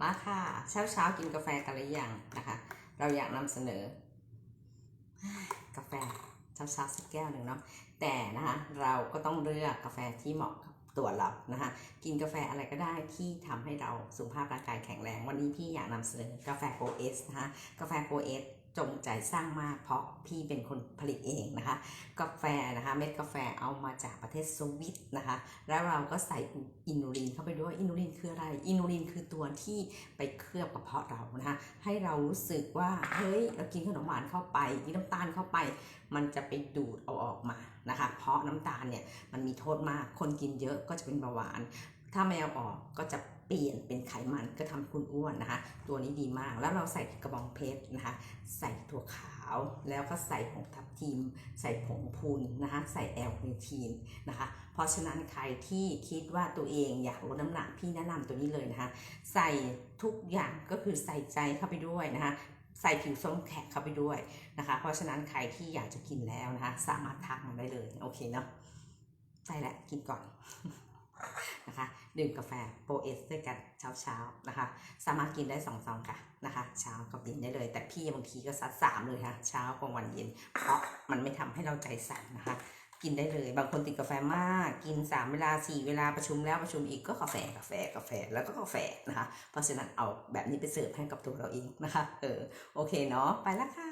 มาค่ะ เช้าเช้ากินกาแฟกันหรือยังนะคะ เราอยากนำเสนอ กาแฟเช้าเช้าสักแก้วหนึ่งเนาะแต่นะคะเราก็ต้องเลือกกาแฟที่เหมาะกับตัวเรานะคะกินกาแฟอะไรก็ได้ที่ทำให้เราสุขภาพร่างกายแข็งแรง วันนี้พี่อยากนำเสนอกาแฟโ o เอสนะคะกาแฟโ o เอส จงใจสร้างมากเพราะพี่เป็นคนผลิตเองนะคะ กาแฟนะคะเม็ดกาแฟเอามาจากประเทศสวิตนะคะ แล้วเราก็ใส่อินูลินเข้าไปด้วยอินูลินคืออะไรอินูลินคือตัวที่ไปเคลือบกระเพาะเรานะคะให้เรารู้สึกว่าเฮ้ยเรากินขนมหวานเข้าไปกินน้ำตาลเข้าไป มันจะไปดูดเอาออกมานะคะ เพราะน้ำตาลเนี่ยมันมีโทษมากคนกินเยอะก็จะเป็นเบาหวาน ถ้าไม่เอาออกก็จะเปลี่ยนเป็นไขมันก็ทำให้คุณอ้วนนะคะ ตัวนี้ดีมากแล้วเราใส่กระบองเพชรนะคะ ใส่ถั่วขาวแล้วก็ใส่ผงทับทิม ใส่ผงพูนนะคะ ใส่แอลกอทีนนะคะ เพราะฉะนั้นใครที่คิดว่าตัวเองอยากลดน้ำหนักพี่แนะนำตัวนี้เลยนะคะ ใส่ทุกอย่างก็คือใส่ใจเข้าไปด้วยนะคะใส่ผิวส้มแขกเข้าไปด้วยนะคะ เพราะฉะนั้นใครที่อยากจะกินแล้วนะคะ สามารถทักมาได้เลย โอเคเนาะใช่แหละกินก่อน นะคะดื่มกาแฟโปรเอสด้วยกันเช้าเช้าๆนะคะ สามารถกินได้สองซองค่ะนะคะ เช้ากับเย็นได้เลย แต่พี่บางทีก็ซัดสามเลยค่ะ เช้ากลางวันเย็น เพราะมันไม่ทำให้เราใจสั่นนะคะ กินได้เลย บางคนติดกาแฟมาก กิน3เวลา4เวลาประชุมแล้วประชุมอีกก็กาแฟกาแฟกาแฟแล้วก็กาแฟนะคะ เพราะฉะนั้นเอาแบบนี้ไปเสิร์ฟให้กับตัวเราเองนะคะ เออโอเคเนาะไปละค่ะ